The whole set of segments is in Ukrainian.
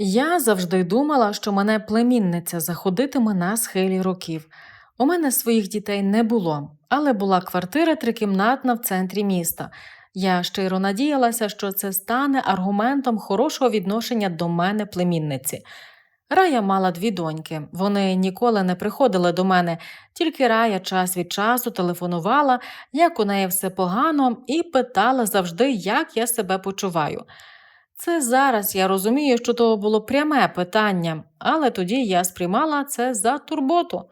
Я завжди думала, що мене племінниця заходитиме на схилі років. У мене своїх дітей не було, але була квартира трикімнатна в центрі міста. Я щиро надіялася, що це стане аргументом хорошого відношення до мене племінниці. Рая мала дві доньки. Вони ніколи не приходили до мене, тільки Рая час від часу телефонувала, як у неї все погано, і питала завжди, як я себе почуваю. Це зараз я розумію, що то було пряме питання, але тоді я сприймала це за турботу.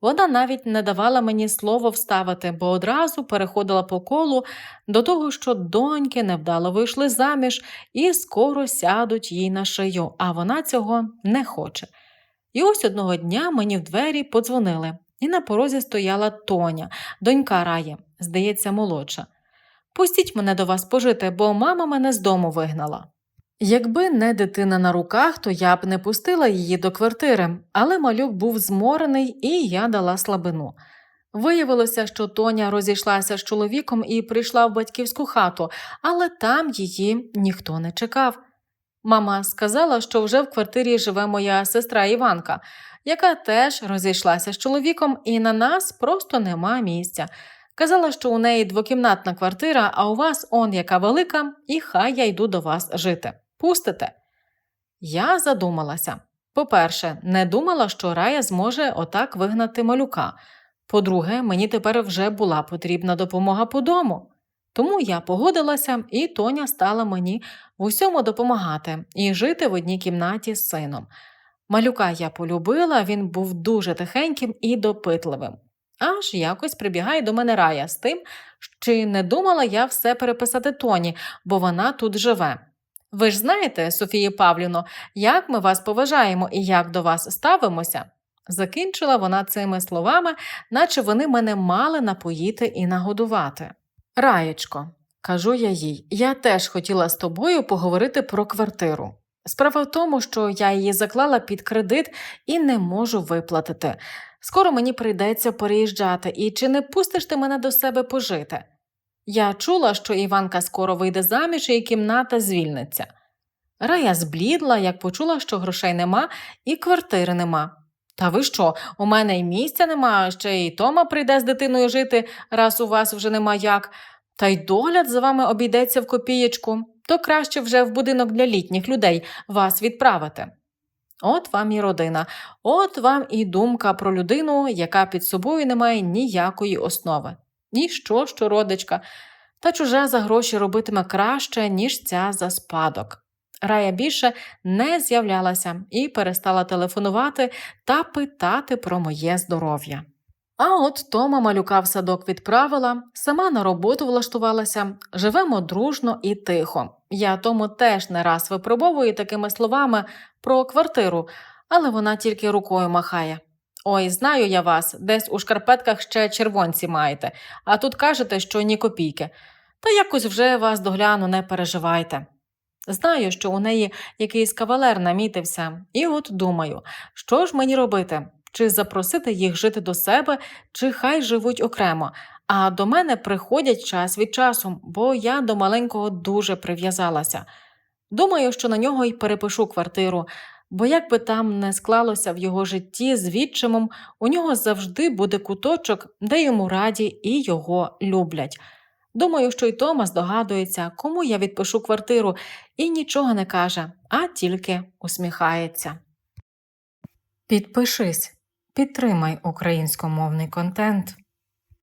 Вона навіть не давала мені слово вставити, бо одразу переходила по колу до того, що доньки невдало вийшли заміж і скоро сядуть їй на шию, а вона цього не хоче. І ось одного дня мені в двері подзвонили, і на порозі стояла Тоня, донька Раї, здається, молодша. Пустіть мене до вас пожити, бо мама мене з дому вигнала. Якби не дитина на руках, то я б не пустила її до квартири, але малюк був зморений, і я дала слабину. Виявилося, що Тоня розійшлася з чоловіком і прийшла в батьківську хату, але там її ніхто не чекав. Мама сказала, що вже в квартирі живе моя сестра Іванка, яка теж розійшлася з чоловіком, і на нас просто нема місця. Казала, що у неї двокімнатна квартира, а у вас он яка велика, і хай я йду до вас жити. Пустите? Я задумалася. По-перше, не думала, що Рая зможе отак вигнати малюка. По-друге, мені тепер вже була потрібна допомога по дому. Тому я погодилася, і Тоня стала мені в усьому допомагати і жити в одній кімнаті з сином. Малюка я полюбила, він був дуже тихеньким і допитливим. Аж якось прибігає до мене Рая з тим, чи не думала я все переписати Тоні, бо вона тут живе. Ви ж знаєте, Софія Павлівно, як ми вас поважаємо і як до вас ставимося? Закінчила вона цими словами, наче вони мене мали напоїти і нагодувати. Раєчко, кажу я їй, я теж хотіла з тобою поговорити про квартиру. Справа в тому, що я її заклала під кредит і не можу виплатити. Скоро мені прийдеться переїжджати, і чи не пустиш ти мене до себе пожити? Я чула, що Іванка скоро вийде заміж і кімната звільниться. Рая зблідла, як почула, що грошей нема і квартири нема. Та ви що, у мене й місця нема, ще й Тома прийде з дитиною жити, раз у вас вже нема як, та й догляд за вами обійдеться в копієчку, то краще вже в будинок для літніх людей вас відправити. От вам і родина, от вам і думка про людину, яка під собою не має ніякої основи. Ніщо, що родичка, та чужа за гроші робитиме краще, ніж ця за спадок. Рая більше не з'являлася і перестала телефонувати та питати про моє здоров'я. А от Тома малюка в садок відправила, сама на роботу влаштувалася, живемо дружно і тихо. Я тому теж не раз випробовую такими словами про квартиру, але вона тільки рукою махає. Ой, знаю я вас, десь у шкарпетках ще червонці маєте, а тут кажете, що ні копійки. Та якось вже вас догляну, не переживайте. Знаю, що у неї якийсь кавалер намітився, і от думаю, що ж мені робити? Чи запросити їх жити до себе, чи хай живуть окремо, а до мене приходять час від часу, бо я до маленького дуже прив'язалася. Думаю, що на нього й перепишу квартиру, бо як би там не склалося в його житті з відчимом, у нього завжди буде куточок, де йому раді і його люблять. Думаю, що й Тома здогадується, кому я відпишу квартиру, і нічого не каже, а тільки усміхається. Підпишись, підтримай українськомовний контент.